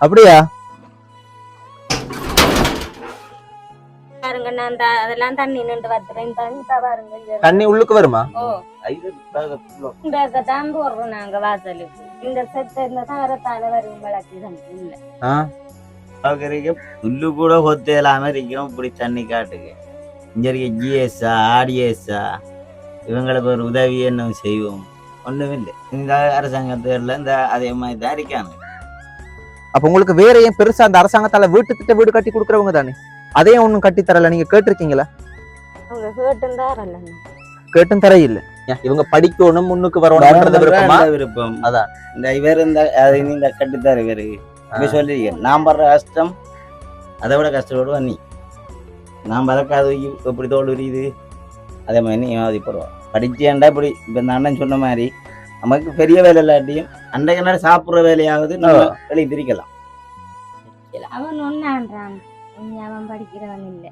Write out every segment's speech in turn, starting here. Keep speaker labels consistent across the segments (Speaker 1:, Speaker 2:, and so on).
Speaker 1: அப்படியா?
Speaker 2: பாருங்க நான் த- அதெல்லாம் தண்ணி நின்று தண்ணி பாருங்க இங்க.
Speaker 1: தண்ணி உள்ளுக்கு வருமா?
Speaker 2: ஓ. இந்த தான் போடுறோம் நாங்க வாசலுக்கு இந்த செத்த இந்த வரும் வளர்ச்சி இல்ல.
Speaker 3: புல்லு கூட கொத்து இல்லாம இருக்கும் இப்படி தண்ணி காட்டுங்க இங்க இருக்க ஜிஎஸ்ஆ ஆர்டிஎஸ்ஆ இவங்களுக்கு ஒரு உதவி என்ன செய்வோம்? ஒண்ணும் இல்லை இந்த அரசாங்கத்துல இந்த அதே மாதிரி தான் இருக்காங்க
Speaker 1: அப்ப உங்களுக்கு வேற ஏன் பெருசா அந்த அரசாங்கத்தால வீட்டு திட்ட வீடு கட்டி கொடுக்குறவங்க தானே அதே ஒண்ணும் கட்டி தரல நீங்க கேட்டிருக்கீங்களா
Speaker 2: அவங்க கேட்டும் தாரல
Speaker 1: கேட்டும் தர இல்ல ஏன் இவங்க படிக்கணும் முன்னுக்கு வரணும் விருப்பமா
Speaker 3: விருப்பம்
Speaker 1: அதான்.
Speaker 3: இந்த இவர் இந்த அது நீங்க கட்டுத்தார் இவரு இப்ப சொல்லிருக்கேன் நான் படுற கஷ்டம் அதை விட கஷ்டப்படுவா நீ நான் பறக்காத எப்படி தோல் உரியுது அதே மாதிரி நீ அவதிப்படுவான் படிச்சேன்டா இப்படி. இப்போ இந்த அண்ணன் சொன்ன மாதிரி நமக்கு பெரிய வேலை இல்லாட்டியும் அன்றைக்கு நேரம் சாப்பிட்ற வேலையாவது நம்ம வெளியே பிரிக்கலாம்
Speaker 2: அவன் ஒன்னான்றான் அவன் படிக்கிறவன் இல்ல.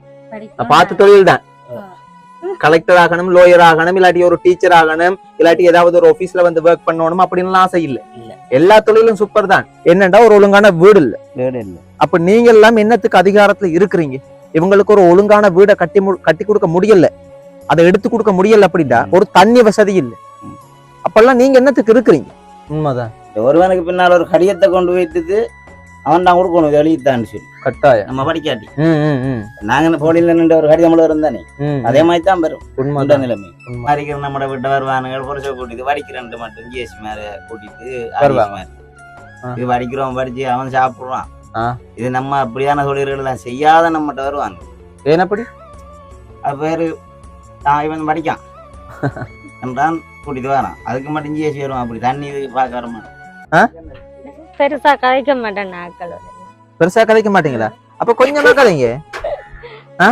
Speaker 1: பார்த்து தொழில் தான் கலெக்டர் ஆகணும் லோயர் ஆகணும் இல்லாட்டி ஒரு டீச்சர் ஆகணும் இல்லாட்டி ஏதாவது ஒரு ஆபீஸ்ல வந்து ஒர்க் பண்ணணும் அப்படின்னு ஆசை இல்ல.
Speaker 3: இல்ல.
Speaker 1: எல்லா தொழிலும் சூப்பர் தான். என்னண்டா ஒரு ஒழுங்கான வீடு இல்ல?
Speaker 3: வீடு இல்லை.
Speaker 1: அப்ப நீங்க எல்லாம் என்னத்துக்கு அதிகாரத்துல இருக்கிறீங்க? இவங்களுக்கு ஒரு ஒழுங்கான வீடை கட்டி மு- கட்டி கொடுக்க முடியல. அதை எடுத்து கொடுக்க முடியல அப்படின்னா ஒரு தண்ணி வசதி இல்ல. அப்பெல்லாம் நீங்க என்னத்துக்கு இருக்கிறீங்க? உண்மைதான்.
Speaker 3: ஒருவனுக்கு பின்னால் ஒரு கடிதத்தை கொண்டு வைத்துட்டு அவன் தான் கொடுக்கணும் எழுதித்தான்னு சொல்லி.
Speaker 1: கட்டாயம்.
Speaker 3: நம்ம படிக்காட்டி. நாங்க போலியில் நின்று ஒரு கடிதம் எழுதுறோம் தானே?
Speaker 1: ம்.
Speaker 3: அதே மாதிரி தான் வரும்.
Speaker 1: உண்மைதான்.
Speaker 3: நிலைமை.
Speaker 1: உண்மை.
Speaker 3: வடிக்கிற நம்ம வீட்டை வருவானுங்க புரிச்ச கூட்டிட்டு வடிக்கிறன்ட்டு மட்டும் ஜிஎஸ்சி மேல கூட்டிட்டு
Speaker 1: வருவாங்க.
Speaker 3: இது வடிக்கிறோம் வடிச்சு அவன் சாப்பிடுவான். இது நம்ம அப்படியான தொழில்கள் எல்லாம் செய்யாத நம்மகிட்ட வருவாங்க.
Speaker 1: ஏன் அப்படி?
Speaker 3: அது பேரு தான் இவன் படிக்கான். என்றான் கூட்டிட்டு வரான். அதுக்கு மட்டும் ஜிஎஸ்சி வருவான் அப்படி தண்ணி இது பார்க்க வரமா?
Speaker 2: பெருசா கதைக்க மாட்டேன் நாக்களோட
Speaker 1: பெருசா கதைக்க மாட்டீங்களா? அப்ப கொஞ்சமா கதைங்க. ஆ?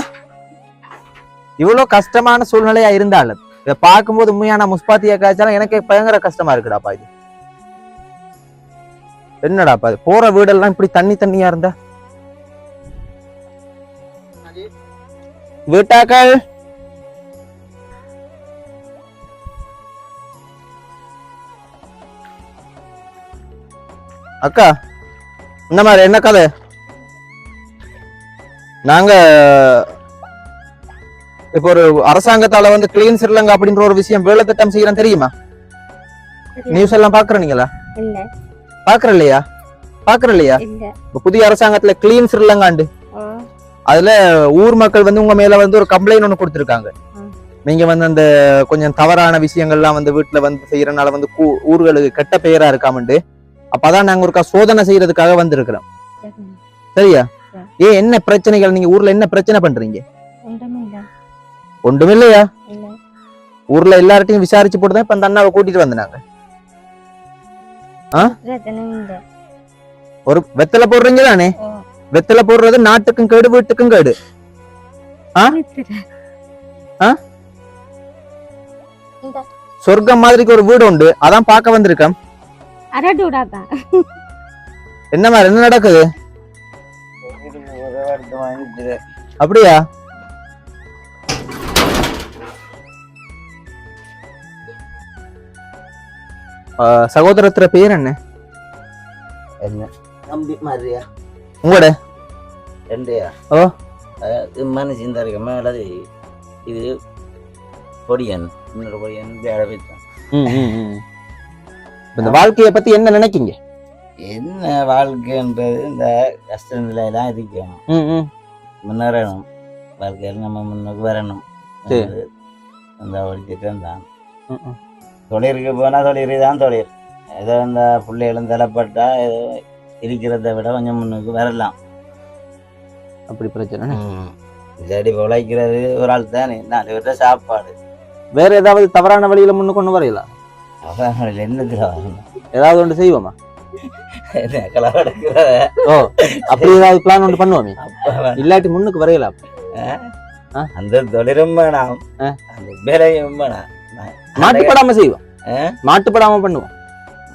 Speaker 1: இவ்வளவு கஷ்டமான சூழ்நிலையா இருந்தாலும் இதை பார்க்கும்போது உண்மையான முஸ்பாத்தியா காய்ச்சாலும் எனக்கு பயங்கர கஷ்டமா இருக்குடாப்பா இது. என்னடாப்பா இது? போற வீடெல்லாம் இப்படி தண்ணி தண்ணியா இருந்தா? வீட்டாக்கள் அக்கா இந்த மாதிரி என்ன கதை? நாங்க இப்போ ஒரு அரசாங்கத்தால வந்து கிளீன் ஸ்ரீலங்கா அப்படின்ற ஒரு விஷயம் வேலை திட்டம் செய்யறோம் தெரியுமா? நியூஸ் எல்லாம் பாக்குறீங்களா
Speaker 2: இல்ல.
Speaker 1: பாக்குற இல்லையா பாக்குற இல்லையா புதிய அரசாங்கத்துல கிளீன் ஸ்ரீலங்காண்டு
Speaker 2: ஓ,
Speaker 1: அதுல ஊர் மக்கள் வந்து உங்க மேல வந்து ஒரு கம்ப்ளைண்ட் ஒண்ணு கொடுத்திருக்காங்க. நீங்க வந்து அந்த கொஞ்சம் தவறான விஷயங்கள்லாம் வந்து வீட்டுல வந்து செய்யறனால வந்து ஊர்களுக்கு கெட்ட பெயரா இருக்காமண்டு. அப்பதான் நாங்க ஒருக்கா சோதனை செய்யறதுக்காக வந்திருக்கிறோம்.
Speaker 2: சரி.
Speaker 1: சரியா
Speaker 2: சரி.
Speaker 1: ஏன் என்ன பிரச்சனைகள்? நீங்க ஊர்ல என்ன பிரச்சனை பண்றீங்க? ஒன்றும் இல்லையா
Speaker 2: இல்ல.
Speaker 1: ஊர்ல எல்லார்ட்டையும் விசாரிச்சு போட்டு தான் இப்ப அந்த அண்ணாவை கூட்டிட்டு வந்தாங்க ஒரு வெத்தலை போடுறீங்க தானே? வெத்தலை போடுறது நாட்டுக்கும் கேடு வீட்டுக்கும் கேடு. சொர்க்கம் மாதிரிக்கு ஒரு வீடு உண்டு. அதான் பார்க்க வந்திருக்கேன்.
Speaker 2: அரடுடா தான்
Speaker 1: என்ன மாதிரி என்ன நடக்குது? அப்படியா? சகோதரத்துல பேர் என்ன?
Speaker 3: என்ன? நம்பி மாதிரியா?
Speaker 1: உங்களோட?
Speaker 3: ரெண்டையா?
Speaker 1: ஓ.
Speaker 3: தான் இருக்க மேலே இது பொடியன். இன்னொரு பொடியன் வேலை வச்சான்
Speaker 1: இந்த வாழ்க்கைய பத்தி என்ன நினைக்கீங்க?
Speaker 3: என்ன வாழ்க்கைன்றது இந்த கஷ்ட நிலையெல்லாம் இருக்கணும் முன்னேறணும். வாழ்க்கையில் நம்ம முன்னுக்கு வரணும். அந்த ஒரு திட்டம் தான். தொழிலுக்கு போனால் தொழில் தான் தொழில். ஏதோ இந்த பிள்ளைகளும் தலைப்பட்டா ஏதோ இருக்கிறத விட கொஞ்சம் முன்னுக்கு வரலாம்.
Speaker 1: அப்படி பிரச்சனை.
Speaker 3: இல்லாடி உழைக்கிறது ஒரு ஆள் தானே. நாலு பேர்ட்ட சாப்பாடு.
Speaker 1: வேற ஏதாவது தவறான வழியில முன்னு கொண்டு வரையலாம்
Speaker 3: என்னத்துல வரணும்
Speaker 1: ஏதாவது ஒன்று செய்வோமா?
Speaker 3: என்ன
Speaker 1: ஓ அப்படி ஏதாவது பிளான் ஒன்று பண்ணுவோமே? இல்லாட்டி முன்னுக்கு வரையலாம்?
Speaker 3: அந்த தொழிலும் வேணாம். அந்த வேலையும் வேணாம்.
Speaker 1: மாட்டுப்படாம செய்வோம்? மாட்டுப்படாம பண்ணுவோம்.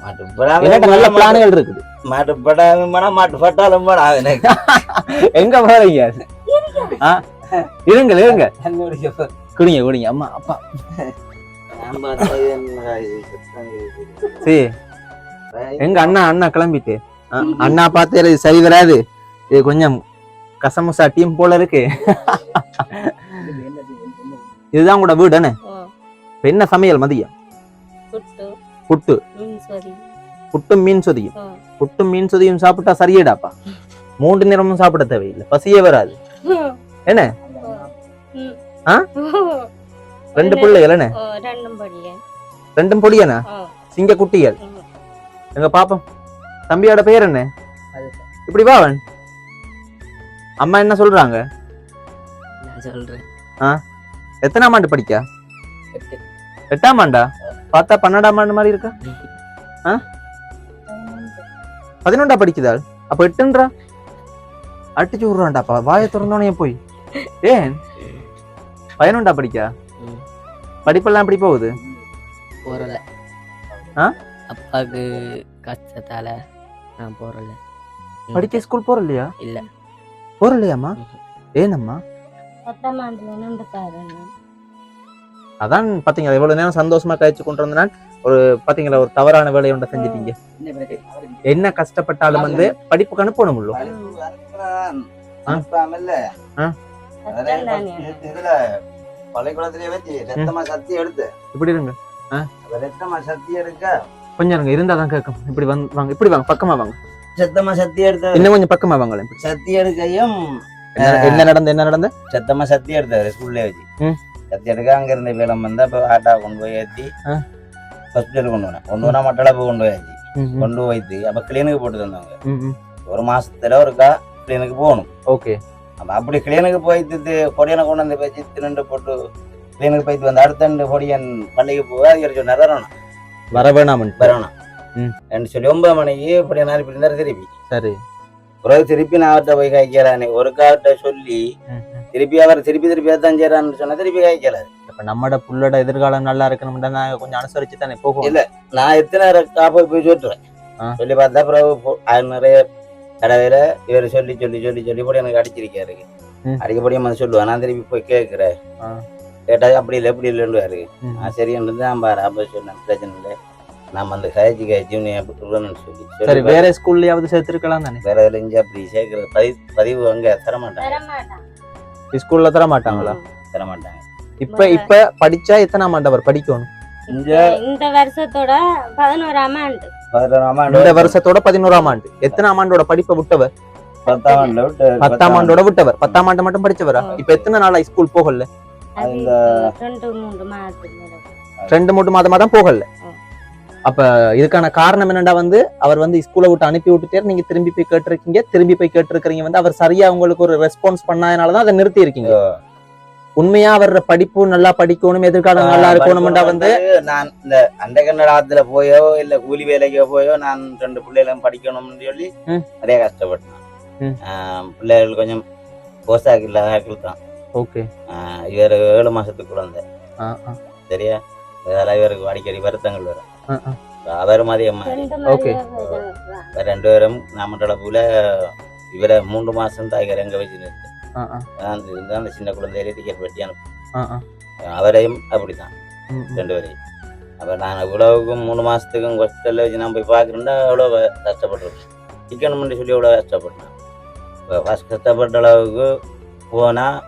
Speaker 3: மாட்டுப்படாம
Speaker 1: நல்ல பிளான்கள் இருக்குது.
Speaker 3: மாட்டுப்படாம வேணாம் மாட்டு பட்டாலும் வேணாம் எனக்கு.
Speaker 1: எங்க போறீங்க? ஆ? இருங்க இருங்க குடிங்க குடிங்க. அம்மா அப்பா. சரி. எங்க அண்ணா அண்ணா கிளம்பிட்டு. அண்ணா பார்த்து இது சரி வராது. இது கொஞ்சம் கசமுசா டீம் போல இருக்கு. இதுதான் கூட வீடு என்ன என்ன சமையல் மதியம்?
Speaker 2: புட்டு.
Speaker 1: புட்டு.
Speaker 2: மீன் சொதி
Speaker 1: புட்டும் மீன் சொதியும் புட்டும் மீன் சொதியும் சாப்பிட்டா சரியேடாப்பா? மூன்று நேரமும் சாப்பிட தேவையில்லை. பசியே வராது. என்ன? ஆ? ரெண்டு பிள்ளைகள்
Speaker 2: ரெண்டும் படியேன்
Speaker 1: ரெண்டும் பொடியனா சிங்க குட்டிகள். எங்க பாப்போம். தம்பியோட பேர் என்ன? இப்படி வா அவன். அம்மா என்ன சொல்றாங்க?
Speaker 4: சொல்றேன்.
Speaker 1: எத்தனாம் ஆண்டு படிக்க?
Speaker 4: எட்டு.
Speaker 1: எட்டாம் ஆண்டா? பார்த்தா பன்னெண்டாம் ஆண்டு மாதிரி இருக்கா? பதினொண்டா படிக்குதாள்? அப்ப எட்டுன்றா? அடிச்சு விடுறான்டாப்பா வாயை திறந்தோனே போய். ஏன்? பதினொண்டா படிக்கா. படிப்பெல்லாம் எப்படி போகுது?
Speaker 4: போறல.
Speaker 1: ஆ?
Speaker 4: அப்பாவுக்கு கஷ்டத்தால நான் போறல.
Speaker 1: படிக்க ஸ்கூல் போற இல்லையா
Speaker 4: இல்ல.
Speaker 1: போற இல்லையாம்மா ஏனம்மா?
Speaker 2: பத்தாம் ஆண்டுல நின்றுட்டாரு
Speaker 1: அதான் பாத்தீங்களா இவ்வளவு நேரம் சந்தோஷமா கழிச்சு கொண்டு வந்தனால் ஒரு பாத்தீங்களா ஒரு தவறான வேலையை ஒன்றை செஞ்சிட்டீங்க. என்ன கஷ்டப்பட்டாலும் வந்து படிப்புக்கு அனுப்பணும் உள்ளோ
Speaker 3: அனுப்பாமல்ல இதுல பள்ளிக்கூடத்திலே வச்சு ரத்தமா சத்தி எடுத்து.
Speaker 1: இப்படி இருங்க.
Speaker 3: ரத்தமா சத்தி எடுக்க.
Speaker 1: கொஞ்சம் இருங்க இருந்தா தான் கேட்கும். இப்படி வாங்க இப்படி வாங்க பக்கமா வாங்க.
Speaker 3: சத்தமா சத்தி எடுத்து
Speaker 1: இன்னும் கொஞ்சம் பக்கமா வாங்களேன்.
Speaker 3: சத்தி எடுக்கையும்
Speaker 1: என்ன நடந்து என்ன நடந்து?
Speaker 3: சத்தமா சத்தி எடுத்தாரு ஸ்கூல்ல வச்சு. சத்தி எடுக்க அங்க இருந்து வேலம் வந்தா இப்ப ஆட்டா கொண்டு போய். ஹாஸ்பிட்டல் கொண்டு போனேன். கொண்டு போனா மட்டளப்பு கொண்டு போயாச்சு கொண்டு போயிட்டு அப்ப கிளினிக்கு போட்டு தந்தாங்க ஒரு மாசத்துல ஒருக்கா கிளினிக்கு போகணும்.
Speaker 1: ஓகே.
Speaker 3: அப்ப அப்படி கிளினிக்கு போயிட்டு பொடியனை கொண்டு வந்து வச்சு தின்னு போட்டு கிளினிக்கு போயிட்டு வந்து அடுத்த பொடியன் பள்ளிக்கு போக அதிகாரி சொன்னார் வரணும்.
Speaker 1: வர வேணாம்
Speaker 3: வரணும். என்று சொல்லி ஒன்பது மணிக்கு இப்படி நாலு இப்படி இருந்தாரு திருப்பி.
Speaker 1: சரி.
Speaker 3: பிறகு திருப்பி நான் அவர்கிட்ட போய் காய்க்கிறானே ஒரு கார்ட்ட சொல்லி திருப்பி அவர் திருப்பி திருப்பி தான் செய்யறான்னு சொன்னா திருப்பி காய்க்கல
Speaker 1: இப்ப நம்மட புள்ளோட எதிர்காலம் நல்லா இருக்கணும்னா நாங்க கொஞ்சம் அனுசரிச்சு தானே போகும்
Speaker 3: இல்ல. நான் எத்தனை காப்பை போய் சொல்லிட்டுறேன்.
Speaker 1: ஆ.
Speaker 3: சொல்லி பார்த்தா பிறகு நிறைய தடவையில இவர் சொல்லி சொல்லி சொல்லி சொல்லி போய் எனக்கு அடிச்சிருக்காரு. அடிக்கப்படியும் வந்து சொல்லுவேன் நான் திருப்பி போய் கேட்கிறேன்
Speaker 1: ஆ.
Speaker 3: கேட்டா அப்படி இல்லை எப்படி இல்லைன்னு
Speaker 1: ம்.
Speaker 3: நான் சரின்னு நான் பாரு அப்ப சொன்னேன் பிரச்சனை இல்லை. நான் வந்து கழிச்சு கழிச்சு நீ சொல்லி
Speaker 1: சரி வேற ஸ்கூல்லயாவது சேர்த்திருக்கலாம் தானே?
Speaker 3: வேற இதுல இங்க அப்படி சேர்க்கிற பதிவு பதிவு அங்க தரமாட்டாங்க.
Speaker 2: தரமாட்டான்
Speaker 1: ஸ்கூல்ல தர மாட்டாங்களா?
Speaker 3: தரமாட்டாங்க
Speaker 1: இப்ப இப்ப படிச்சா எத்தனாம் ஆண்டு அவர் படிக்கணும்
Speaker 2: இந்த வருஷத்தோட பதினோராம் ஆண்டு.
Speaker 1: இந்த வருஷத்தோட பதினோராம் ஆண்டு. எத்தனாம் ஆண்டோட படிப்பை விட்டவர்?
Speaker 3: பத்தாம்
Speaker 1: ஆண்டோட விட்டவர். பத்தாம் ஆண்டு மட்டும் படிச்சவரா? இப்ப எத்தனை நாளா ஸ்கூல் போகல?
Speaker 2: ரெண்டு
Speaker 1: மூணு மாதமா தான் போகல. அப்ப இதுக்கான காரணம் என்னடா வந்து? அவர் வந்து ஸ்கூலை விட்டு அனுப்பி விட்டுட்டே நீங்க திரும்பி போய் கேட்டிருக்கீங்க. திரும்பி போய் கேட்டிருக்கீங்க வந்து அவர் சரியா உங்களுக்கு ஒரு ரெஸ்பான்ஸ் பண்ணாதனாலதான் அதை நிறுத்தி இருக்கீங்க உண்மையா அவர் படிப்பு நல்லா படிக்கணும் எதிர்காலம் நல்லா இருக்கணும்டா வந்து.
Speaker 3: நான் இந்த அண்டை கன்னடாத்துல போயோ இல்ல கூலி வேலைக்கோ போயோ நான் ரெண்டு பிள்ளைகளும் படிக்கணும்னு சொல்லி. நிறைய கஷ்டப்பட்டேன். பிள்ளைகள் கொஞ்சம் போஸ்டாக் இல்லாத ஆட்கள் தான்.
Speaker 1: ஓகே.
Speaker 3: ஆஹ் இவர் ஏழு மாசத்துக்கு குழந்தை. சரியா? இதெல்லாம் இவருக்கு அடிக்கடி வருத்தங்கள் வரும். அவர் மாதிரி அம்மா இவர் ரெண்டு பேரும் நாமட்டளப்புல இவரை மூன்று மாசம் தாய்கர் எங்க வச்சு நிறுத்து நான் இருந்தா அந்த சின்ன குழந்தையில டிக்கெட் வெட்டி அனுப்பு அவரையும் அப்படித்தான் ரெண்டு பேரையும் அப்போ நான் இவ்வளவுக்கும் மூணு மாதத்துக்கும் ஹாஸ்பிட்டலில் வச்சு நான் போய் பார்க்குறேன்டா அவ்வளோ கஷ்டப்பட்டுருக்கேன் சிக்கணும்னு சொல்லி அவ்வளோ கஷ்டப்பட்டேன் இப்போ ஃபஸ்ட் கஷ்டப்பட்ட அளவுக்கு போனால்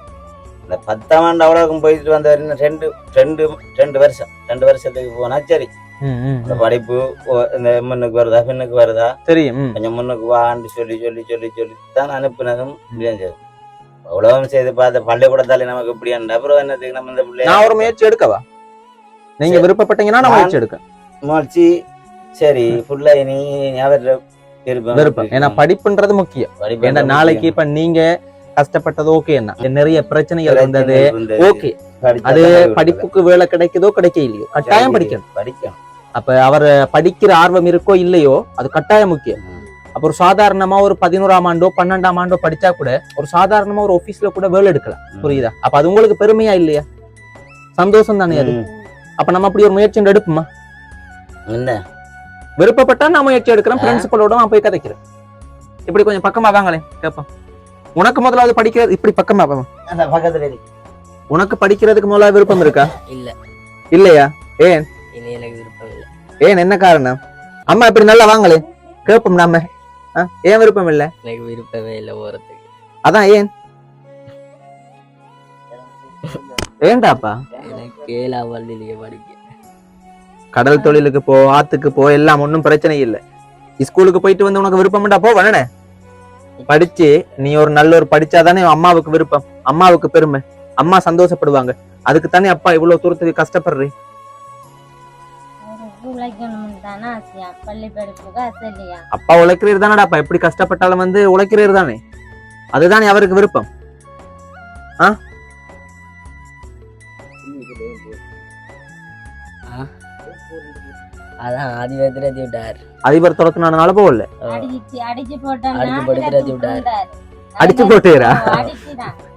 Speaker 3: இந்த பத்தாம் ஆண்டு அவ்வளோக்கும் போயிட்டு வந்த ரெண்டு ரெண்டு ரெண்டு வருஷம். ரெண்டு வருஷத்துக்கு போனால் சரி. இந்த படிப்பு இந்த முன்னுக்கு வருதா பின்னுக்கு வருதா?
Speaker 1: தெரியும்.
Speaker 3: கொஞ்சம் முன்னுக்கு வான்னு சொல்லி சொல்லி சொல்லி சொல்லி தான் அனுப்புனதும் முடியாது அவ்வளவும் செய்து பார்த்த பள்ளிக்கூடத்தாலே நமக்கு இப்படி அப்புறம் என்னத்துக்கு நம்ம இந்த பிள்ளைய
Speaker 1: நான் ஒரு முயற்சி எடுக்கவா? நீங்க விருப்பப்பட்டீங்கன்னா நான் முயற்சி எடுக்க
Speaker 3: முயற்சி சரி புள்ள நீ அவர விருப்பம்.
Speaker 1: விருப்பம். ஏன்னா படிப்புன்றது முக்கியம். ஏன்னா நாளைக்கு இப்ப நீங்க கஷ்டப்பட்டது ஓகே என்ன? நிறைய பிரச்சனைகள் இருந்தது ஓகே அது படிப்புக்கு வேலை கிடைக்குதோ கிடைக்க இல்லையோ கட்டாயம் படிக்கணும்.
Speaker 3: படிக்கணும்.
Speaker 1: அப்ப அவர் படிக்கிற ஆர்வம் இருக்கோ இல்லையோ அது கட்டாயம் முக்கியம். அப்ப ஒரு சாதாரணமா ஒரு பதினோராம் ஆண்டோ பன்னெண்டாம் ஆண்டோ படிச்சா கூட ஒரு சாதாரணமா ஒரு ஆபீஸ்ல கூட வேலை எடுக்கலாம். புரியுதா? அப்ப அது உங்களுக்கு பெருமையா இல்லையா? சந்தோஷம் தானே அது. அப்ப நம்ம அப்படி ஒரு முயற்சி எடுப்போமா?
Speaker 3: என்ன?
Speaker 1: விருப்பப்பட்டா நான் முயற்சி எடுக்கிறேன் பிரின்சிபலோட நான் போய் கதைக்கிறேன். இப்படி கொஞ்சம் பக்கமா வாங்களேன் கேட்போம் உனக்கு முதலாவது படிக்கிறது இப்படி பக்கமா
Speaker 3: பக்கத்துல
Speaker 1: உனக்கு படிக்கிறதுக்கு முதல்ல விருப்பம் இருக்கா?
Speaker 4: இல்ல.
Speaker 1: இல்லையா?
Speaker 4: இனி எனக்கு விருப்பம் இல்ல.
Speaker 1: ஏன்? என்ன காரணம்? அம்மா இப்படி நல்லா வாங்களே. கேட்போம் நாம. ஏன் விருப்பம் இல்ல?
Speaker 4: எனக்கு விருப்பமே இல்லை போறதுக்கு.
Speaker 1: அதான் ஏன்? ஏன்டாப்பா
Speaker 4: எனக்கு ஏழா பள்ளியிலேயே படிக்க.
Speaker 1: கடல் தொழிலுக்கு போ ஆத்துக்கு போ எல்லாம் ஒன்றும் பிரச்சனை இல்லை. ஸ்கூலுக்கு போயிட்டு வந்து உனக்கு விருப்பம்டா போ வேணே படிச்சு நீ ஒரு நல்ல ஒரு படிச்சாதானே அம்மாவுக்கு விருப்பம். அம்மாவுக்கு பெருமை. அம்மா சந்தோஷப்படுவாங்க. அதுக்கு தானே அப்பா இவ்வளவு தூரத்துக்கு கஷ்டப்படுறீ.
Speaker 2: அவருக்கு உழைக்கணும்னு தானே ஆசையா? பள்ளி படிப்புக்கு ஆசை இல்லையா
Speaker 1: அப்பா உழைக்கிறீர் தானடாப்பா எப்படி கஷ்டப்பட்டாலும் வந்து உழைக்கிறீர் தானே? அதுதானே அவருக்கு விருப்பம்.
Speaker 4: அதான் ஆதி வேத்திரத்தி விட்டார்
Speaker 1: அதிபர் துரத்துனால போகல.
Speaker 2: அடிச்சு அடிச்சு
Speaker 4: அடிச்சு விட்டாரு.
Speaker 1: அடிச்சு போட்டுறா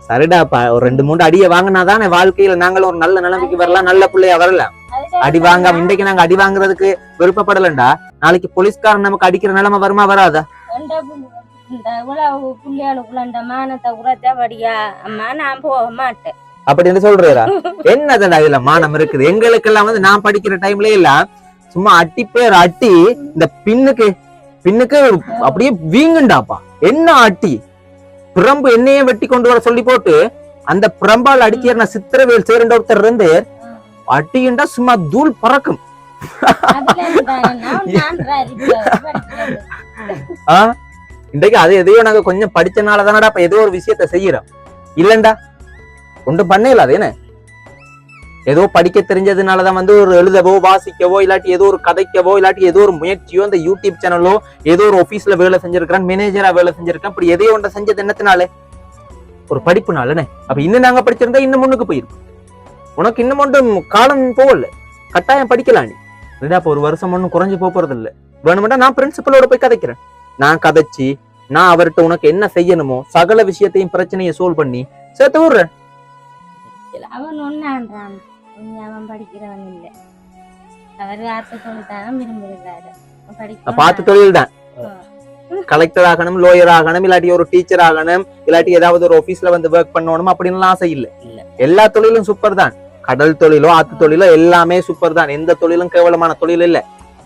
Speaker 1: சரிடாப்பா ஒரு ரெண்டு மூணு அடியை வாங்கினாதானே வாழ்க்கையில நாங்களும் ஒரு நல்ல நிலைமைக்கு வரலாம் நல்ல பிள்ளையா வரலாம். அடி வாங்காம இன்றைக்கு நாங்க அடி வாங்குறதுக்கு விருப்பப்படலண்டா. நாளைக்கு போலீஸ்காரன் நமக்கு அடிக்கிற நிலைமை வருமா வராதா?
Speaker 2: இந்த புள்ள- இந்த உழவு புள்ளியாளுக்குள்ள இந்த மானத்தை உரைச்சபடியா அம்மா நான் போக மாட்டேன்.
Speaker 1: அப்படின்னு சொல்றா என்னதுடா இதுல மானம் இருக்குது? எங்களுக்கெல்லாம் வந்து நான் படிக்கிற டைம்ல எல்லாம் சும்மா அட்டி பேர் அட்டி இந்த பின்னுக்கு பின்னுக்கு அப்படியே வீங்குண்டாப்பா. என்ன அட்டி? பிரம்பு என்னையே வெட்டி கொண்டு வர சொல்லி போட்டு அந்த பிரம்பால் அடிக்கிற சித்திரவேல் சேரண்ட ஒருத்தர் இருந்து அட்டியுண்டா சும்மா தூள் பறக்கும். இன்றைக்கு அது எதையோ நாங்க கொஞ்சம் படிச்சனால தானடா இப்ப ஏதோ ஒரு விஷயத்த செய்யறோம். இல்லண்டா. ஒன்றும் பண்ணல அது என்ன? ஏதோ படிக்க தெரிஞ்சதுனாலதான் வந்து ஒரு எழுதவோ வாசிக்கவோ இல்லாட்டி ஏதோ ஒரு கதைக்கவோ இல்லாட்டி ஏதோ ஒரு முயற்சியோ இந்த யூடியூப் சேனலோ ஏதோ ஒரு ஆபீஸ்ல வேலை செஞ்சிருக்கான் மேனேஜரா வேலை செஞ்சிருக்கான் இப்படி எதையோ ஒன்றை செஞ்சது என்னத்தினாலே? ஒரு படிப்புனாலனே அப்ப இன்னும் நாங்க படிச்சிருந்தா இன்னும் முன்னுக்கு போயிருக்கும் உனக்கு இன்னும் காலம் போகல. கட்டாயம் படிக்கலாம் நீ. இல்லடா இப்ப ஒரு வருஷம் ஒன்றும் குறைஞ்சு போக போறது இல்ல வேணுமெண்டா நான் பிரின்சிபலோட போய் கதைக்கிறேன். நான் கதைச்சு நான் அவர்கிட்ட உனக்கு என்ன செய்யணுமோ சகல விஷயத்தையும் பிரச்சனையை சோல்வ் பண்ணி சேர்த்து விடுறேன்.
Speaker 2: அவன் ஒன்னான்றான். அவன் படிக்கிறவன் இல்லை. அவர் ஆத்த சொல்லித்தான விரும்புகிறாரு.
Speaker 1: பார்த்த தொழில் தான். கலெக்டர் ஆகணும் லோயர் ஆகணும் இல்லாட்டி ஒரு டீச்சர் ஆகணும் இல்லாட்டி ஏதாவது ஒரு ஆபீஸ்ல வந்து ஒர்க் பண்ணணும் அப்படின்னு ஆசை இல்ல. எல்லா தொழிலும் சூப்பர் தான். கடல் தொழிலோ ஆத்து தொழிலோ எல்லாமே சூப்பர் தான். எந்த தொழிலும் கேவலமான தொழில் இல்ல.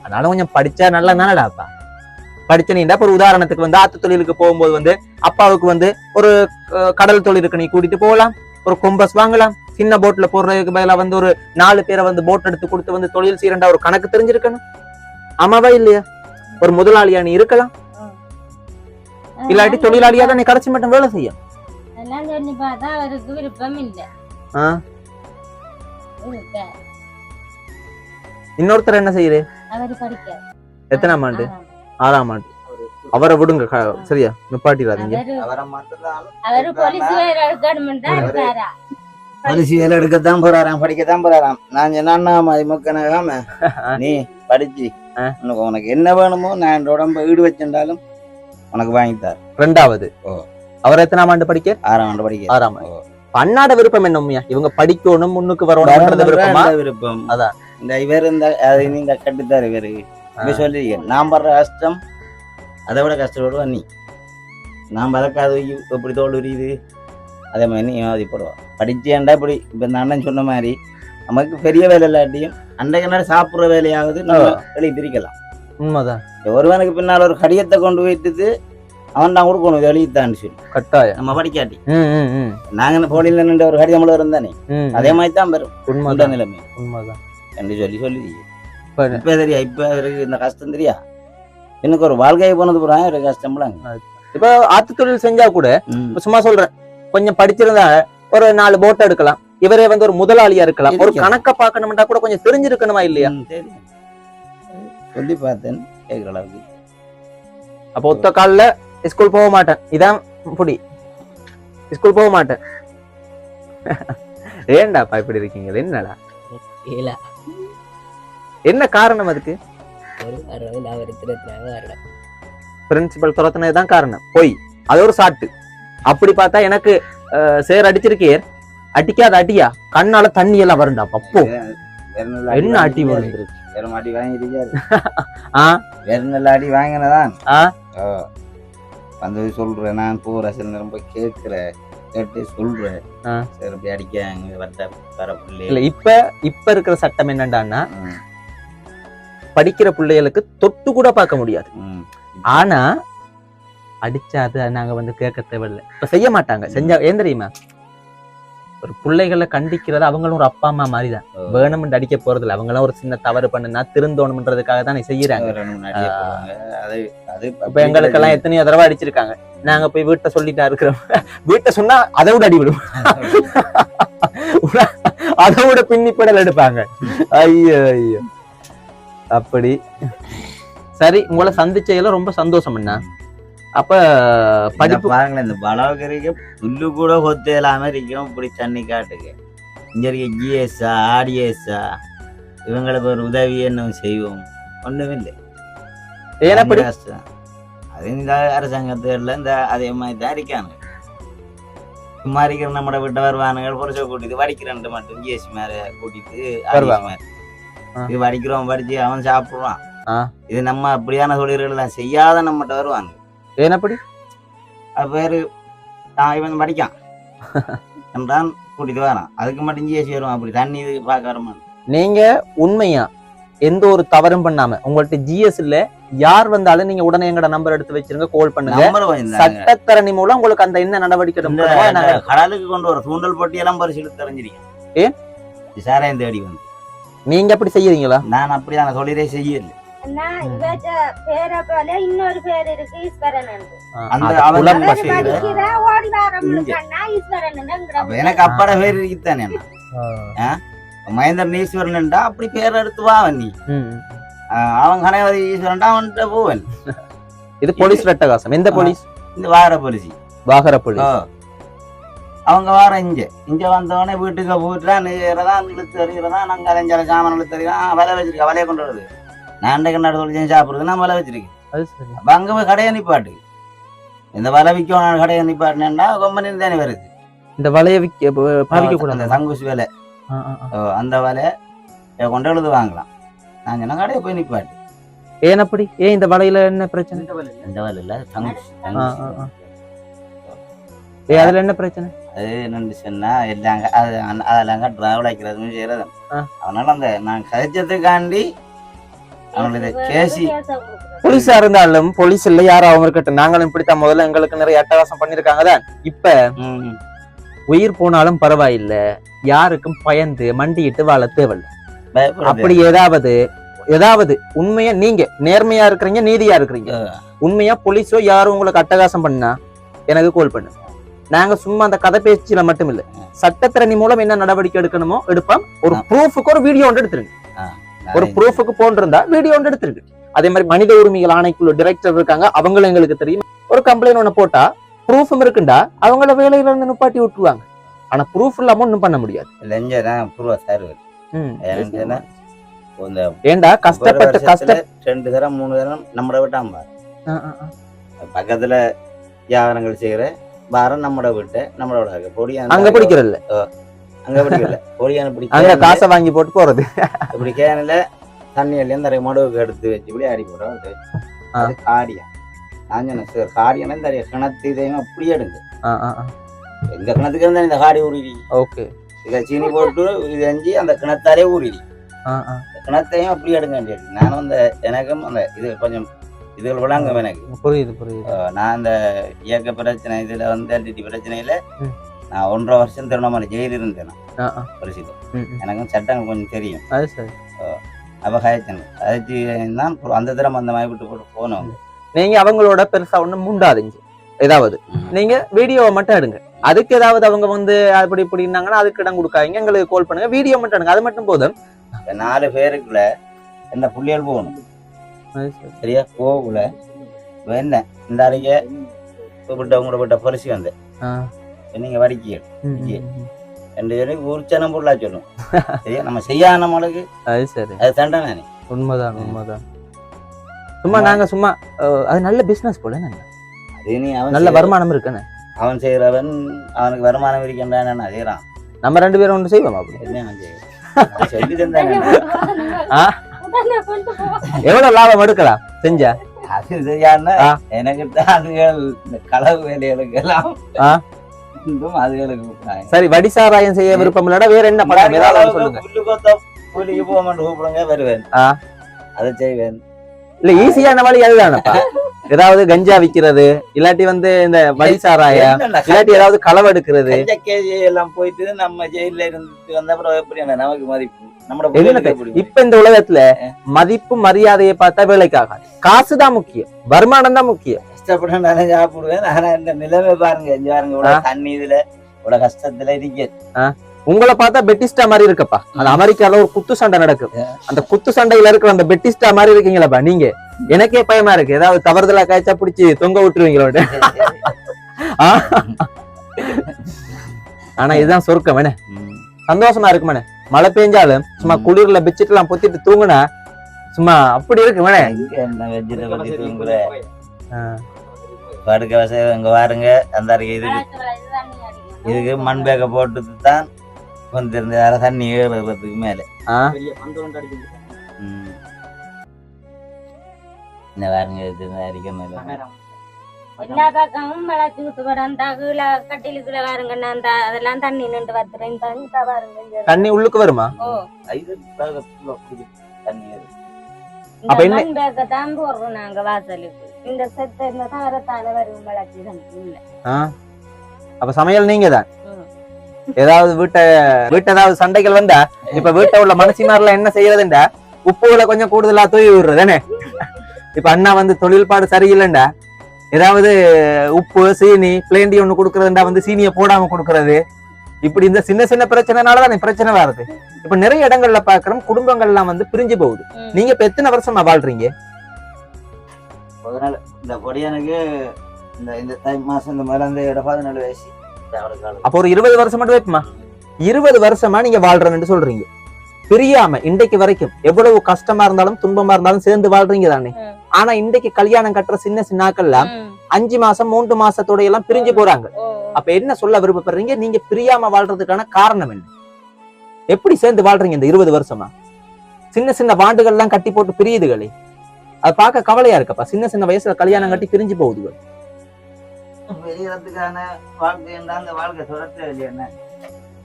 Speaker 1: அதனால கொஞ்சம் படிச்சா நல்லா தானடாப்பா படிச்ச நீண்டா ஒரு உதாரணத்துக்கு வந்து ஆத்து தொழிலுக்கு போகும்போது வந்து அப்பாவுக்கு வந்து ஒரு கடல் தொழிலுக்கு நீ கூட்டிட்டு போகலாம். ஒரு கொம்பஸ் வாங்கலாம். சின்ன போட்ல போடுறதுக்கு பதிலா வந்து ஒரு நாலு பேரை வந்து போட் எடுத்து கொடுத்து வந்து தொழில் செய்யறா ஒரு கணக்கு தெரிஞ்சிருக்கணும். ஆமாவா இல்லையா? ஒரு முதலாளியா நீ இருக்கலாம். இல்லாட்டி தொழிலாளியா தான் நீ கடைசி மட்டும் வேலை செய்யும்.
Speaker 2: விருப்பம் இல்லை.
Speaker 1: இன்னொருத்தர் என்ன செய்யுது?
Speaker 2: அவர் படிக்க.
Speaker 1: எத்தனாம் ஆண்டு. ஆறாம் ஆண்டு. அவரை விடுங்க சரியா? நிப்பாட்டிடாதீங்க.
Speaker 2: போலீஸ் வேலை
Speaker 3: எடுக்கத்தான் போறாராம் படிக்கத்தான் போறாராம். நான் சொன்னா மதிமக்கனாகாம நீ படிச்சு. உனக்கு உனக்கு என்ன வேணுமோ நான் என் உடம்ப ஈடு வச்சிருந்தாலும் உனக்கு வாங்கித்தார்
Speaker 1: ரெண்டாவது.
Speaker 3: ஓ.
Speaker 1: அவர் எத்தனாம் ஆண்டு படிக்க?
Speaker 3: ஆறாம் ஆண்டு படிக்க.
Speaker 1: ஆறாம் ஆண்டு. அண்ணாட விருப்பம் என்ன உண்மையா இவங்க படிக்கணும் முன்னுக்கு வரணும்ன்றது விருப்பமா?
Speaker 3: இந்த விருப்பம்.
Speaker 1: அதான்.
Speaker 3: இந்த இவர் இந்த நீங்க கட்டுத்தார் இவரு. சொல்லிருக்க நான் படுற கஷ்டம் அதை விட கஷ்டப்படுவா நீ. நான் பறக்காத எப்படி தோல் உரியுது? அதே மாதிரி நீ அவதிப்படுவா படிச்சேன்டா இப்படி இப்ப இந்த அண்ணன் சொன்ன மாதிரி நமக்கு பெரிய வேலை இல்லாட்டியும் அன்றைக்கு நாள் சாப்பிடுற வேலையாவது நம்ம வெளியே பிரிக்கலாம்.
Speaker 1: உண்மைதான்.
Speaker 3: ஒருவனுக்கு பின்னால் ஒரு கடிதத்தை கொண்டு போயிட்டு அவன் தான் கொடுக்கணும் இது எழுதித்தான்னு சொல்லி.
Speaker 1: கட்டாயம்.
Speaker 3: நம்ம படிக்காட்டி. நாங்க போலியில் நின்ற ஒரு கடிதம் தானே
Speaker 1: ம்,
Speaker 3: அதே மாதிரி தான் வரும்.
Speaker 1: உண்மைதான்.
Speaker 3: நிலைமை.
Speaker 1: உண்மைதான்.
Speaker 3: என்று சொல்லி சொல்லி
Speaker 1: இப்ப
Speaker 3: தெரியா? இப்ப இருக்கு இந்த கஷ்டம் தெரியா? எனக்கு ஒரு வாழ்க்கையை போனது பூரா ஒரு கஷ்டம்லாங்க
Speaker 1: இப்ப ஆத்து தொழில் செஞ்சா கூட சும்மா சொல்றேன். கொஞ்சம் படிச்சிருந்தா ஒரு நாலு போட்டை எடுக்கலாம். இவரே வந்து ஒரு முதலாளியா இருக்கலாம். ஒரு. கணக்க பார்க்கணும்னா கூட கொஞ்சம் தெரிஞ்சிருக்கணுமா இல்லையா?
Speaker 3: தெரியும். சொல்லி பார்த்தேன் கேட்குற அளவுக்கு.
Speaker 1: அப்ப ஒத்த கால்ல ஸ்கூல் போக மாட்டேன். இதான் புடி. ஸ்கூல் போக மாட்டேன். ஏன்டாப்பா இப்படி இருக்கீங்க? என்னடா? என்ன காரணம் அதுக்கு? பிரின்சிபல் துரத்துனதுதான் காரணம். பொய். அது ஒரு சாட்டு. அப்படி பார்த்தா எனக்கு சேர் அடிச்சிருக்கேர் அடிக்காத அடியா? கண்ணால தண்ணி எல்லாம் வருண்டா அப்போ என்ன அடி
Speaker 3: வேற மாட்டி வாங்கியிருக்காரு
Speaker 1: ஆ?
Speaker 3: வேற நல்ல அடி வாங்கினதான்.
Speaker 1: ஆ.
Speaker 3: வந்து சொல்றேன். நான் போறேன் சில நேரம் போய் கேட்கிறேன். கேட்டு சொல்றேன்.
Speaker 1: ஆ.
Speaker 3: சரி அப்படி அடிக்காங்க வர வர
Speaker 1: இல்ல
Speaker 3: பிள்ளை
Speaker 1: இப்ப இப்ப இருக்கிற சட்டம் என்னண்டான்னா படிக்கிற பிள்ளைகளுக்கு தொட்டு கூட பார்க்க முடியாது.
Speaker 3: ம்.
Speaker 1: ஆனா அடிச்சா அது நாங்க வந்து கேட்க தேவையில்லை. இப்ப செய்ய மாட்டாங்க. செஞ்சா ஏன் தெரியுமா? ஒரு பிள்ளைகளை கண்டிக்கிறது அவங்களும் ஒரு அப்பா அம்மா மாதிரி தான். வேணும்னு அடிக்க போறது இல்ல அவங்களும் ஒரு சின்ன தவறு பண்ணுனா திருந்தோணும்ன்றதுக்காக தான் செய்யறாங்க. இப்ப எங்களுக்கெல்லாம் எத்தனையோ தடவை அடிச்சிருக்காங்க. நாங்க போய் வீட்டை சொல்லிட்டா இருக்கிறோம். வீட்டை சொன்னா அதை விட அடிவிடும் அதை விட பின்னி படல் எடுப்பாங்க. ஐயோ ஐயோ. அப்படி. சரி உங்களை சந்திச்சதுல ரொம்ப சந்தோஷம் அண்ணா. அப்ப
Speaker 3: படிப்பு பாருங்களேன் இந்த பலவகரிக்கு புல்லு கூட கொத்து இல்லாம இருக்கும் இப்படி தண்ணி காட்டுக்கு. இங்க இருக்க ஜிஎஸ்ஆ ஆடிஎஸ்ஆ இவங்களுக்கு ஒரு உதவி என்ன செய்வோம்? ஒண்ணும் இல்லை.
Speaker 1: ஏன்னா
Speaker 3: கஷ்டம் அது இந்த அரசாங்கத்துல இந்த அதே மாதிரி தான் இருக்காங்க. சும்மா இருக்கிற நம்ம வீட்டை வருவானுங்க புரிச்ச கூட்டிட்டு வடிக்கிறேன் மட்டும் ஜிஎஸ்சி மேல கூட்டிட்டு இது வடிக்கிறோம் வடிச்சு அவன் சாப்பிடுவான். இது நம்ம அப்படியான தொழில்கள் செய்யாத நம்மகிட்ட வருவாங்க
Speaker 1: ஏனப்படி
Speaker 3: பேரு நான் இவன் படிக்கான் என்றான் கூட்டிட்டு வரான். அதுக்கு மட்டும் ஜிஎஸ்சி வருவான் அப்படி தண்ணி இது பார்க்க வரமான்
Speaker 1: நீங்க உண்மையா? எந்த ஒரு தவறும் பண்ணாம. உங்கள்ட்ட ஜிஎஸ் இல்ல. யார் வந்தாலும் நீங்க உடனே எங்கட நம்பர் எடுத்து வச்சிருங்க கால் பண்ணுங்க. சட்டத்தரணி மூலம் உங்களுக்கு அந்த என்ன நடவடிக்கை
Speaker 3: கடலுக்கு கொண்டு வர தூண்டல் போட்டி எல்லாம் பரிசீலித்து தெரிஞ்சிருக்கேன்.
Speaker 1: ஏன்?
Speaker 3: சாராயம் தேடி வந்து.
Speaker 1: நீங்க அப்படி செய்யறீங்களா?
Speaker 3: நான் அப்படியான தொழிலே செய்யல
Speaker 2: நான் இவற்ற பேரை போல இன்னொரு பேர் இருக்கு ஈஸ்வரன்
Speaker 3: எனக்கு அப்பாட பேர் இருக்குத்தானே என்ன. மகேந்திரன் ஈஸ்வரன்டா அப்படி பேர் எடுத்து வா நீ. அவன் கனகவதி ஈஸ்வரன்டா அவன்கிட்ட போவன்
Speaker 1: இது போலீஸ் ரெட்டகாசம். எந்த. போலீஸ்?
Speaker 3: இந்த வார பரிசு
Speaker 1: வாகர போலீஸ்.
Speaker 3: அவங்க வார இங்க. இங்க வந்தவொடனே வீட்டுக்கு போயிட்டுதான் நீறதான் இழுத்து எறிகிறதான் நாங்க அலைஞ்சால சாமான் இழுத்து எறிகிறோம் வலை வச்சிருக்கேன் வலையை கொண்டு வருது. நான் கண்ணாடி தொழில் சாப்பிடுறது? நான் வலை வச்சிருக்கேன்.
Speaker 1: அது சரி.
Speaker 3: அப்ப அங்க போய் கடையை நிப்பாட்டு. இந்த வலை விற்கும் நான் கடையை நிப்பாட்டினேன்னா கம்பெனி தானே வருது.
Speaker 1: இந்த வலைய விக்க பாவிக்க
Speaker 3: அந்த
Speaker 1: கூடாது
Speaker 3: சங்குஸ் வேலை அந்த வலை கொண்டு எழுது வாங்கலாம். நான் சொன்ன கடையை போய் நிப்பாட்டு.
Speaker 1: ஏன் அப்படி? ஏன் இந்த வலையில என்ன பிரச்சனை?
Speaker 3: இந்த வலை இல்ல. சங்குஸ்
Speaker 1: ஆ, ஆ, ஆ. ஏ அதுல என்ன பிரச்சனை?
Speaker 3: அது என்னன்னு சொன்னா எல்லாம் அதெல்லாம் டிராவல் ஆக்கிறது செய்யறது
Speaker 1: ஆ.
Speaker 3: அதனால அந்த நான் கதைச்சதுக்காண்டி அவங்களுக்கு கேசி
Speaker 2: கேச கொடுக்குறது.
Speaker 1: போலீஸா இருந்தாலும் போலீஸ் இல்ல யாராவும் இருக்கட்டும் நாங்களும் இப்படித்தான் முதல்ல எங்களுக்கு நிறைய அட்டகாசம் பண்ணிருக்காங்க தான். இப்ப உயிர் போனாலும் பரவாயில்ல. யாருக்கும் பயந்து மண்டியிட்டு வாழ தேவையில்ல. அப்படி ஏதாவது ஏதாவது உண்மையா நீங்க நேர்மையா இருக்கிறீங்க நீதியா இருக்கிறீங்க. உண்மையா போலீஸோ யாரும் உங்களுக்கு அட்டகாசம் பண்ணா எனக்கு கால் பண்ணுங்க. நாங்க சும்மா அந்த கதை பேச்சுல மட்டும் இல்ல சட்டத்திறனி மூலம் என்ன நடவடிக்கை எடுக்கணுமோ எடுப்போம். ஒரு. ப்ரூஃபுக்கு ஒரு வீடியோ ஒன்று எடுத்துருங்க. ஒரு ப்ரூஃபுக்கு போன்றிருந்தா வீடியோ ஒன்று எடுத்துருக்கு அதே மாதிரி மனித உரிமைகள் ஆணைக்குள்ள டிரெக்டர் இருக்காங்க அவங்களும் எங்களுக்கு தெரியும். ஒரு கம்ப்ளைண்ட் ஒண்ணு போட்டா ப்ரூஃபும் இருக்குண்டா அவங்கள வேலையில இருந்து நிப்பாட்டி விட்டுருவாங்க. ஆனா ப்ரூஃப் இல்லாம ஒண்ணும் பண்ண முடியாது. ஏண்டா கஷ்டப்பட்டு கஷ்ட
Speaker 3: ரெண்டு தரம் மூணு தரம் நம்மட
Speaker 1: ஆ.
Speaker 3: பக்கத்துல வியாபாரங்கள் செய்யற பாரம் நம்மட விட்டு நம்மளோட. பொடியான
Speaker 1: அங்க பிடிக்கிறல்ல
Speaker 3: அங்க பிடிக்கல
Speaker 1: அங்க
Speaker 3: பிடிக்க
Speaker 1: காசை வாங்கி போட்டு போறது.
Speaker 3: இப்படி கேனில் தண்ணி எல்லாம் நிறைய மடுவுக்கு எடுத்து வச்சு இப்படி அடி போடுறோம். அது. காடியம். சொன்னேன் சார் காடியம் இந்த கிணத்து இதையும் அப்படியே எடுங்க. எந்த கிணத்துக்கு இருந்தா இந்த காடி ஊறிடி.
Speaker 1: ஓகே.
Speaker 3: இதை சீனி போட்டு இது அஞ்சு அந்த கிணத்தாலே ஊறிடி. கிணத்தையும் அப்படி எடுங்க நானும் அந்த எனக்கும் அந்த இது கொஞ்சம் இதுகள் விளங்கும் எனக்கு.
Speaker 1: புரியுது புரியுது.
Speaker 3: நான் அந்த இயக்க பிரச்சனை இதுல வந்து பிரச்சனையில. நான் ஒன்றரை வருஷம் திருவண்ணாமலை ஜெயிலில் இருந்தேன்?
Speaker 1: ம்.
Speaker 3: எனக்கும் சட்டங்கள் கொஞ்சம் தெரியும். அப்ப கயச்சன் கதைச்சு தான் அந்த தினம் அந்த மாதிரி விட்டு போட்டு போனோம்.
Speaker 1: நீங்க அவங்களோட பெருசா ஒண்ணும் முண்டாதீங்க. ஏதாவது. நீங்க வீடியோவை மட்டும் எடுங்க. அதுக்கு ஏதாவது அவங்க வந்து அப்படி இப்படின்னாங்கன்னா அதுக்கு இடம் கொடுக்காதீங்க. எங்களுக்கு கால் பண்ணுங்க. வீடியோ மட்டும் எடுங்க. அது மட்டும் போதும்.
Speaker 3: நாலு பேருக்குள்ள என்ன புள்ளியல் போகணும். சரியா? போகல என்ன இந்த அறிக்கை விட்ட உங்களோட விட்ட பரிசு வந்து. நீங்க வடிக்க
Speaker 1: ம், ம், ம்.
Speaker 3: ரெண்டு பேரும் ஊர்ச்சனம் பொருளா சொல்லும். சரியா? நம்ம செய்யாத நம்மளுக்கு
Speaker 1: அது சரி.
Speaker 3: அது தண்டனை
Speaker 1: உண்மைதான் உண்மைதான். சும்மா நாங்க சும்மா அது நல்ல பிசினஸ் போல?
Speaker 3: அது நீ அவன்
Speaker 1: நல்ல வருமானம் இருக்குன்னு
Speaker 3: அவன் செய்யறவன் அவனுக்கு வருமானம் இருக்கின்றான் அதேதான்
Speaker 1: நம்ம ரெண்டு பேரும் ஒன்று செய்வோம் அப்படி?
Speaker 3: சொல்லி
Speaker 2: போ.
Speaker 1: எவ்வளவு லாபம் எடுக்கலாம்? செஞ்சா?
Speaker 3: அது சரியான. எனக்கு தான் அதுகள் இந்த களவு வேலைகளுக்கு
Speaker 1: சரி வடிசாராயம் செய்ய விருப்பம் இல்லடா வேற என்ன பண்ணலாம் ஏதாவது சொல்லுங்க.
Speaker 3: கூலிக்கு போக மாட்டேன் கூப்பிடுங்க வருவேன்.
Speaker 1: ஆ.
Speaker 3: அதை செய்வேன்.
Speaker 1: இல்ல ஈஸியான வழி அதுதானப்பா? ஏதாவது கஞ்சா விக்கிறது இல்லாட்டி வந்து இந்த வடி சாராய
Speaker 3: என்னடா,
Speaker 1: இல்லாட்டி ஏதாவது களவு எடுக்கிறது.
Speaker 3: எல்லாம் போயிட்டு நம்ம ஜெயில இருந்து வந்த அப்புறம் எப்படி நமக்கு மதிப்பு?
Speaker 1: இப்ப இந்த உலகத்துல மதிப்பு? மரியாதையை பார்த்தா வேலைக்காக காசுதான் முக்கியம் வருமானம் தான் முக்கியம்.
Speaker 3: கஷ்டப்பட்டு நான் சாப்பிடுவேன். ஆனா இந்த நிலைமை பாருங்க. இங்க பாருங்க இவ்வளவு தண்ணி இதுல இவ்வளவு கஷ்டத்துல இருக்க.
Speaker 1: உங்களை பார்த்தா பெட்டிஸ்டா மாதிரி இருக்கப்பா. அந்த அமெரிக்கால ஒரு குத்து சண்டை நடக்கும் அந்த குத்து சண்டையில இருக்கிற அந்த பெட்டிஸ்டா மாதிரி இருக்கீங்களப்பா நீங்க. எனக்கே பயமா இருக்கு. ஏதாவது தவறுதலா காய்ச்சா பிடிச்சி தொங்க விட்டுருவீங்களோட? ஆனா இதுதான் சொர்க்கம் என்ன? சந்தோஷமா இருக்கு மனே. மழை பெஞ்சாலும் சும்மா. குளிர்ல பெட்ஷீட் எல்லாம் பொத்திட்டு தூங்குனா சும்மா அப்படி இருக்கு மனே.
Speaker 3: படுக்க வசதி இங்க பாருங்க அந்த அருகே இதுக்கு இதுக்கு மண் பேக்க போட்டு தான் வந்திருந்த யார தண்ணி ஏறுறதுக்கு மேல. ம். இந்த பாருங்க இது மேல.
Speaker 2: எல்லா பக்கமும் மழை தூத்து படம் தகுல கட்டிலுக்குள்ள பாருங்க நான் அந்த அதெல்லாம் தண்ணி நின்று வத்துறேன். தண்ணி தான் பாருங்க.
Speaker 1: தண்ணி உள்ளுக்கு வருமா?
Speaker 2: ஓ.
Speaker 3: தண்ணி.
Speaker 1: அப்ப என்ன-
Speaker 2: மண் பேக்க தான் போடுறோம் நாங்க வாசலுக்கு. இந்த செத்த இந்த தகரத்தால வரும்?
Speaker 1: அப்ப சமையல் நீங்க தான். ஏதாவது வீட்டை வீட்டு ஏதாவது சண்டைகள் வந்தா இப்ப வீட்டை உள்ள மனசிமாரெல்லாம் என்ன செய்யறதுண்டா? உப்புகளை கொஞ்சம் கூடுதலா தூவி விடுறது என்ன இப்ப அண்ணா வந்து தொழில்பாடு சரியில்லைண்டா? ஏதாவது உப்பு சீனி பிளேண்டி ஒண்ணு கொடுக்கறதுண்டா வந்து சீனியை போடாம கொடுக்கறது? இப்படி இந்த சின்ன சின்ன பிரச்சனைனாலதான் பிரச்சனை வருது? இப்ப நிறைய இடங்கள்ல பாக்குறோம் குடும்பங்கள்லாம் வந்து பிரிஞ்சு போகுது. நீங்க இப்ப எத்தனை வருஷமா வாழ்றீங்க?
Speaker 3: அதனால இந்த பொடியனுக்கு இந்த இந்த தை மாசம் இந்த மாதிரி அந்த இடம் பதினாலு வயசு.
Speaker 1: அப்போ ஒரு இருபது வருஷம் மட்டும் வைப்புமா? இருபது வருஷமா நீங்க வாழ்றேன்னு சொல்றீங்க. பிரியாம இன்றைக்கு வரைக்கும் எவ்வளவு கஷ்டமா இருந்தாலும் துன்பமா இருந்தாலும் சேர்ந்து வாழ்றீங்க தானே. ஆனா இன்றைக்கு கல்யாணம் கட்டுற சின்ன சின்ன ஆக்கள்லாம்
Speaker 2: ம்.
Speaker 1: அஞ்சு மாசம் மூன்று மாசத்தோட எல்லாம் பிரிஞ்சு போறாங்க. அப்ப என்ன சொல்ல விருப்பப்படுறீங்க? நீங்க பிரியாம வாழ்றதுக்கான காரணம் என்ன? எப்படி சேர்ந்து வாழ்றீங்க இந்த இருபது வருஷமா? சின்ன சின்ன வாண்டுகள்லாம் கட்டி போட்டு பிரியுதுகளே. அது பார்க்க கவலையா இருக்கப்பா. சின்ன சின்ன வயசுல கல்யாணம் கட்டி பிரிஞ்சு போகுது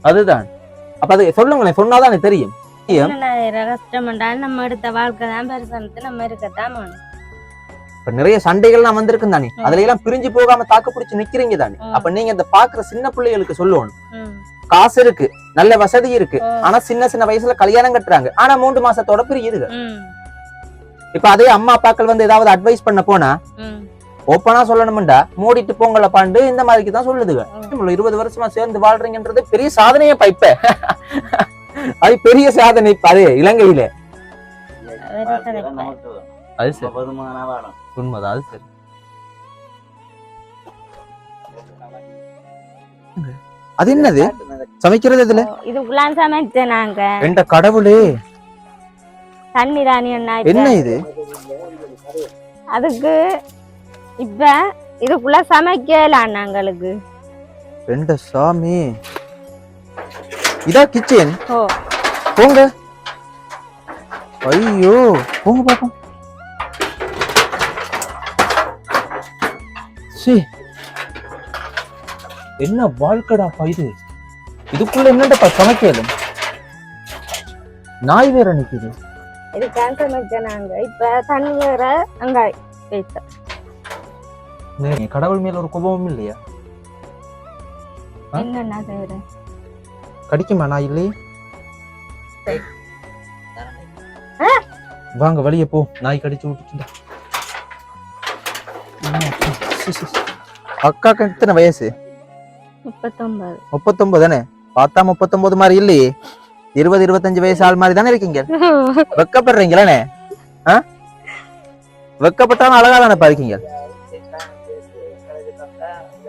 Speaker 1: அதுதான். அப்ப அது சொல்லுங்களேன் சொன்னாதான் தெரியும்.
Speaker 2: என்ன கஷ்டம்டா நம்ம எடுத்த வாழ்க்கை தான் பெருசனத்து நம்ம இருக்கத்தான் வேணும்.
Speaker 1: இப்ப நிறைய சண்டைகள்லாம் வந்திருக்கு தானே. அதுல எல்லாம் பிரிஞ்சு போகாம தாக்கு பிடிச்சு நிக்கிறீங்க தானே. அப்ப நீங்க இந்த பாக்குற சின்ன பிள்ளைகளுக்கு சொல்லணும். காசு இருக்கு நல்ல வசதி இருக்கு. ஆனா சின்ன சின்ன வயசுல கல்யாணம் கட்டுறாங்க. ஆனா மூன்று மாசத்தோட பிரியுதுங்க. இப்ப அதே அம்மா அப்பாக்கள் வந்து ஏதாவது அட்வைஸ் பண்ண போனா. ஓப்பனா சொல்லணும்டா. மூடிட்டு போங்கள பாண்டு இந்த மாதிரிக்கு தான் சொல்லுதுங்க. இருபது வருஷமா சேர்ந்து வாழ்றீங்கன்றது பெரிய சாதனையே பைப்ப அது பெரிய சாதனை இப்ப அது இலங்கையில. அது
Speaker 3: போதுமான வாழும்
Speaker 1: உண்மைதான் அது சரி. அது என்னது? சமைக்கிறது இதுல
Speaker 2: சமைச்சேன் நாங்க.
Speaker 1: என்ற கடவுளே.
Speaker 2: தண்ணி ராணி அண்ணா
Speaker 1: என்ன இது?
Speaker 2: அதுக்கு இப்ப இதுக்குள்ள சமைக்கலாம் நாங்களுக்கு
Speaker 1: என்ற சாமி. இதா கிச்சன்.
Speaker 2: ஓ.
Speaker 1: போங்க. ஐயோ போங்க பாப்போம். சீ. என்ன வாழ்க்கடாப்பா இது இதுக்குள்ள என்னடப்பா சமைக்கலும்? நாய் வேற நிக்குது.
Speaker 2: இதுக்காக சமைச்சேன் நாங்க இப்ப தண்ணி வேற அங்க வைத்த.
Speaker 1: நீ கடவுள் மேல ஒரு கோபமும் இல்லையா? கடிக்குமா நாய் இல்லையே? வாங்க வெளியே போ. நாய் கடிச்சு விட்டுட்டு அக்காக்கு எத்தனை வயசு?
Speaker 2: முப்பத்தொன்பது.
Speaker 1: முப்பத்தொன்பது தானே? பார்த்தா முப்பத்தொன்பது மாதிரி இல்லையே. இருபது இருபத்தஞ்சு வயசு ஆள் மாதிரி தானே இருக்கீங்க? வெக்கப்படுறீங்களானே? வெக்கப்பட்டாலும் அழகா தானே இருக்கீங்க?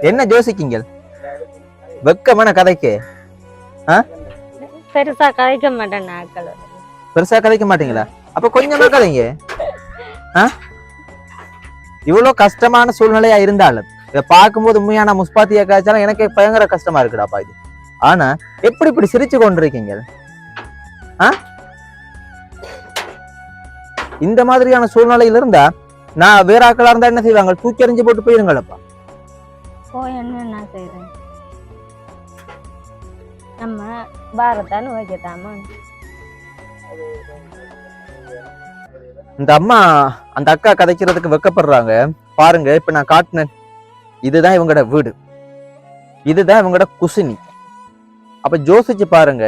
Speaker 1: என்ன யோசிக்கீங்க வெக்கமான கதைக்கு?
Speaker 2: பெருசா கதைக்க மாட்டேன்
Speaker 1: பெருசா கதைக்க மாட்டீங்களா? அப்ப கொஞ்சமா கதைங்க? இவ்வளவு கஷ்டமான சூழ்நிலையா இருந்தாலும் இதை பார்க்கும்போது உண்மையான முஸ்பாத்தியா காய்ச்சாலும் எனக்கே பயங்கர கஷ்டமா இருக்குடாப்பா இது. ஆனா எப்படி இப்படி சிரிச்சு கொண்டிருக்கீங்க? இந்த மாதிரியான சூழ்நிலையில இருந்தா நான் வேற ஆக்களா இருந்தா என்ன செய்வாங்க? தூக்கி எறிஞ்சு போட்டு போயிருங்களப்பா.
Speaker 2: நம்ம பாரத்தான்னு வைக்கத்தாமா
Speaker 1: இந்த அம்மா அந்த அக்கா கதைக்கிறதுக்கு வெக்கப்படுறாங்க. பாருங்க இப்ப நான் காட்டினேன் இதுதான் இவங்களோட வீடு. இதுதான் இவங்களோட குசினி. அப்ப யோசிச்சு பாருங்க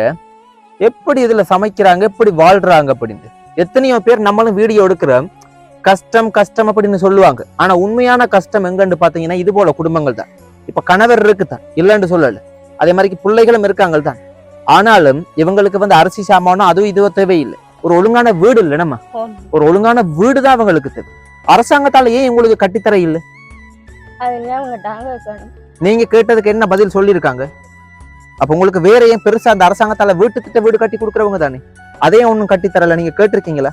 Speaker 1: எப்படி இதுல சமைக்கிறாங்க எப்படி வாழ்றாங்க அப்படின்னு. எத்தனையோ பேர் நம்மளும் வீடியோ எடுக்கிறோம். கஷ்டம் கஷ்டம் அப்படின்னு சொல்லுவாங்க. ஆனா உண்மையான கஷ்டம் எங்கன்னு பாத்தீங்கன்னா இது போல குடும்பங்கள் தான். இப்ப கணவர் இருக்குதான் இல்லைன்னு சொல்லல. அதே மாதிரி பிள்ளைகளும் இருக்காங்க தான். ஆனாலும் இவங்களுக்கு வந்து அரிசி சாமானும் அதுவும் இதுவோ தேவையில்லை. ஒரு ஒழுங்கான வீடு இல்லை நம்ம. ஒரு ஒழுங்கான வீடு தான் அவங்களுக்கு தேவை. அரசாங்கத்தால ஏன் உங்களுக்கு கட்டித்தர இல்லை? நீங்க கேட்டதுக்கு என்ன பதில் சொல்லியிருக்காங்க? அப்ப உங்களுக்கு வேற ஏன் பெருசா அந்த அரசாங்கத்தால வீட்டு திட்ட வீடு கட்டி கொடுக்குறவங்க தானே? அதையும் ஒண்ணும் கட்டி தரல நீங்க கேட்டிருக்கீங்களா?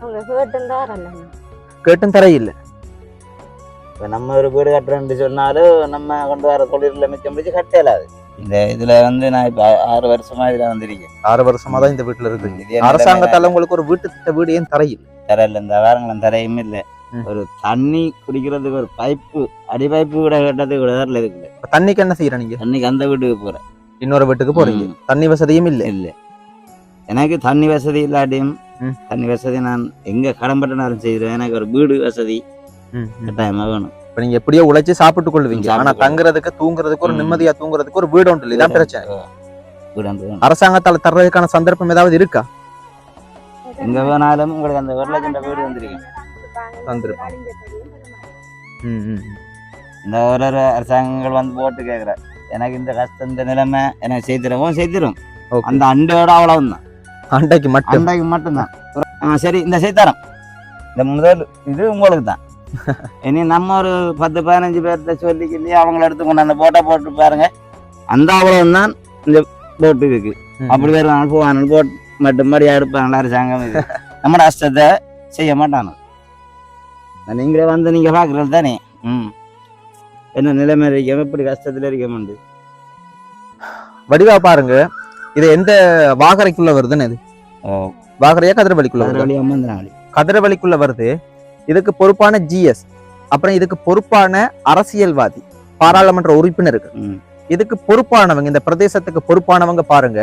Speaker 2: அவங்க கேட்டும்
Speaker 1: தர இல்ல
Speaker 3: இப்போ நம்ம ஒரு வீடு கட்டுறோம்னு சொன்னாலும் நம்ம கொண்டு வர தொழிலில் மிச்சம் பிடிச்சி கட்டலாது இந்த இதுல வந்து நான் இப்போ ஆறு வருஷமா இதுல வந்திருக்கேன்.
Speaker 1: ஆறு வருஷமா தான் இந்த வீட்டுல இருக்கு அரசாங்கத்தால உங்களுக்கு ஒரு வீட்டு திட்ட வீடு ஏன் தர இல்ல
Speaker 3: தரையில் இந்த வாரங்களும் தரையும் இல்லை. ஒரு தண்ணி குடிக்கிறதுக்கு ஒரு பைப்பு அடி பைப்பு கூட கட்டது கூட இருக்குல்ல
Speaker 1: இப்ப தண்ணிக்கு என்ன செய்யற நீங்க?
Speaker 3: தண்ணிக்கு அந்த வீட்டுக்கு போறேன்.
Speaker 1: இன்னொரு வீட்டுக்கு போறீங்க. தண்ணி வசதியும் இல்ல.
Speaker 3: இல்லை. எனக்கு தண்ணி வசதி இல்லாட்டியும். தண்ணி வசதி நான் எங்க கடன்பட்டனாலும் செய்கிறேன் எனக்கு ஒரு வீடு வசதி
Speaker 1: ம், ம்.
Speaker 3: கட்டாயமா வேணும்.
Speaker 1: இப்ப நீங்க எப்படியோ உழைச்சு சாப்பிட்டு கொள்வீங்க. ஆனா. தங்குறதுக்கு தூங்குறதுக்கு ஒரு. நிம்மதியா தூங்குறதுக்கு ஒரு வீடு ஒன்று இல்லை. இதான் பிரச்சனை. அரசாங்கத்தால தர்றதுக்கான சந்தர்ப்பம் ஏதாவது இருக்கா?
Speaker 3: எங்க வேணாலும் உங்களுக்கு அந்த ஒரு லட்சம் வீடு வந்திருக்கு.
Speaker 1: தந்திருப்பாங்க. ம், ம், ம்.
Speaker 3: இந்த ஒரு ஒரு அரசாங்கங்கள் வந்து போட்டு கேட்குற எனக்கு இந்த கஷ்டம் இந்த நிலைமை எனக்கு செய்திடவும் செய்திடும்
Speaker 1: Okay.
Speaker 3: அந்த அண்டையோட அவ்வளவுதான்.
Speaker 1: அண்டைக்கு மட்டும்?
Speaker 3: அண்டைக்கு மட்டும்தான். ஆ சரி இந்த செய்தரம். இந்த முதல் இது உங்களுக்கு தான் இனி நம்ம ஒரு பத்து பதினஞ்சு பேர்கிட்ட சொல்லி சொல்லி அவங்கள எடுத்து கொண்டு அந்த போட்டை போட்டு பாருங்க. அந்த அவ்வளவு தான் இந்த போட்டு இருக்கு. அப்படி வருவாங்க போவாங்க போட் மட்டும் மாதிரி எடுப்பாங்களா அரசாங்கம் இது. நம்ம கஷ்டத்தை செய்ய மாட்டாங்க நீங்களே வந்து நீங்க பாக்குறது தானே? ம். என்ன நிலைமை இருக்க எப்படி கஷ்டத்துல இருக்க மாட்டேது
Speaker 1: வடிவா பாருங்க. இது எந்த வாகரைக்குள்ள வருதுன்னு இது? வாகரையா கதிரவழிக்குள்ள வருது? கதிரவழிக்குள்ள வருது. இதுக்கு பொறுப்பான ஜிஎஸ் அப்புறம் இதுக்கு பொறுப்பான அரசியல்வாதி பாராளுமன்ற உறுப்பினர்கள்
Speaker 3: ம்.
Speaker 1: இதுக்கு பொறுப்பானவங்க இந்த பிரதேசத்துக்கு பொறுப்பானவங்க பாருங்க.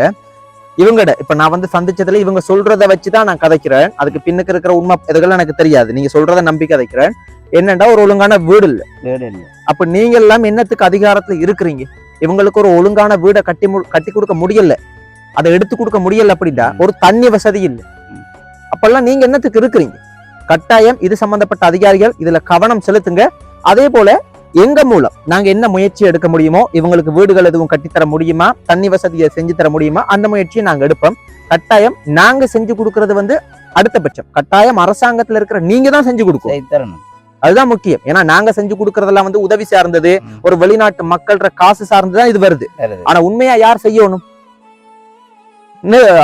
Speaker 1: இவங்கட இப்ப நான் வந்து சந்திச்சதுல இவங்க சொல்றத வச்சுதான் நான் கதைக்கிறேன். அதுக்கு பின்னுக்கு இருக்கிற உண்மை இதெல்லாம் எனக்கு தெரியாது. நீங்க சொல்றத நம்பி கதைக்கிறேன். என்னண்டா ஒரு ஒழுங்கான வீடு இல்ல.
Speaker 3: வீடு இல்லை.
Speaker 1: அப்ப நீங்க எல்லாம் என்னத்துக்கு அதிகாரத்துல இருக்கிறீங்க? இவங்களுக்கு ஒரு ஒழுங்கான வீடை கட்டி கட்டி கொடுக்க முடியல. அதை எடுத்து கொடுக்க முடியல அப்படின்னா. ஒரு தண்ணி வசதி இல்லை. அப்பெல்லாம் நீங்க என்னத்துக்கு இருக்கிறீங்க? கட்டாயம் இது சம்பந்தப்பட்ட அதிகாரிகள் இதுல கவனம் செலுத்துங்க. அதே போல எங்க மூலம்? நாங்க என்ன முயற்சி எடுக்க முடியுமோ இவங்களுக்கு வீடுகள் எதுவும் கட்டித்தர முடியுமா? தண்ணி வசதியை செஞ்சு தர முடியுமா? அந்த முயற்சியை நாங்க எடுப்போம். கட்டாயம் நாங்க செஞ்சு கொடுக்கறது வந்து அடுத்த பட்சம். கட்டாயம் அரசாங்கத்துல இருக்கிற நீங்க தான் செஞ்சு கொடுக்கும் அதுதான் முக்கியம். ஏன்னா நாங்க செஞ்சு கொடுக்கறதெல்லாம் வந்து உதவி சார்ந்தது. ஒரு வெளிநாட்டு மக்கள்ற காசு சார்ந்துதான் இது வருது. ஆனா உண்மையா யார் செய்யணும்?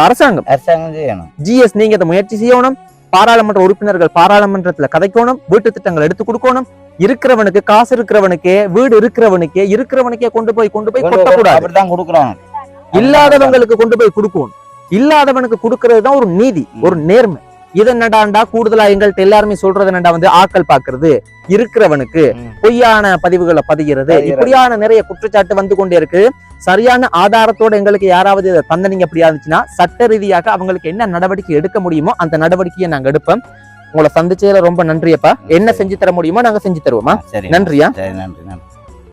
Speaker 1: அரசாங்கம்.
Speaker 3: அரசாங்கம் செய்யணும்.
Speaker 1: ஜிஎஸ் நீங்க இதை முயற்சி செய்யணும். பாராளுமன்ற உறுப்பினர்கள் பாராளுமன்றத்துல கதைக்கணும். வீட்டு திட்டங்கள் எடுத்து கொடுக்கணும். இருக்கிறவனுக்கு காசு இருக்கிறவனுக்கே வீடு இருக்கிறவனுக்கே இருக்கிறவனுக்கே கொண்டு போய் கொண்டு போய் கொட்டக்கூடாது. இல்லாதவங்களுக்கு கொண்டு போய் கொடுக்கணும் இல்லாதவனுக்கு கொடுக்கறது தான் ஒரு நீதி. ஒரு நேர்மை. இது என்னடாண்டா கூடுதலா எங்கள்கிட்ட எல்லாருமே சொல்றது என்னடா வந்து ஆக்கள் பாக்குறது இருக்கிறவனுக்கு. பொய்யான பதிவுகளை பதிகிறது.
Speaker 3: பதிகிறது.
Speaker 1: இப்படியான நிறைய குற்றச்சாட்டு வந்து கொண்டே இருக்கு. சரியான ஆதாரத்தோட எங்களுக்கு யாராவது இதை தந்தனீங்க அப்படியா இருந்துச்சுன்னா சட்ட ரீதியாக அவங்களுக்கு என்ன நடவடிக்கை எடுக்க முடியுமோ அந்த நடவடிக்கையை நாங்க எடுப்போம். உங்களை சந்திச்சதுல ரொம்ப நன்றியப்பா. என்ன செஞ்சு தர முடியுமோ நாங்க செஞ்சு தருவோமா நன்றியா?
Speaker 3: சரி நன்றி நன்றி.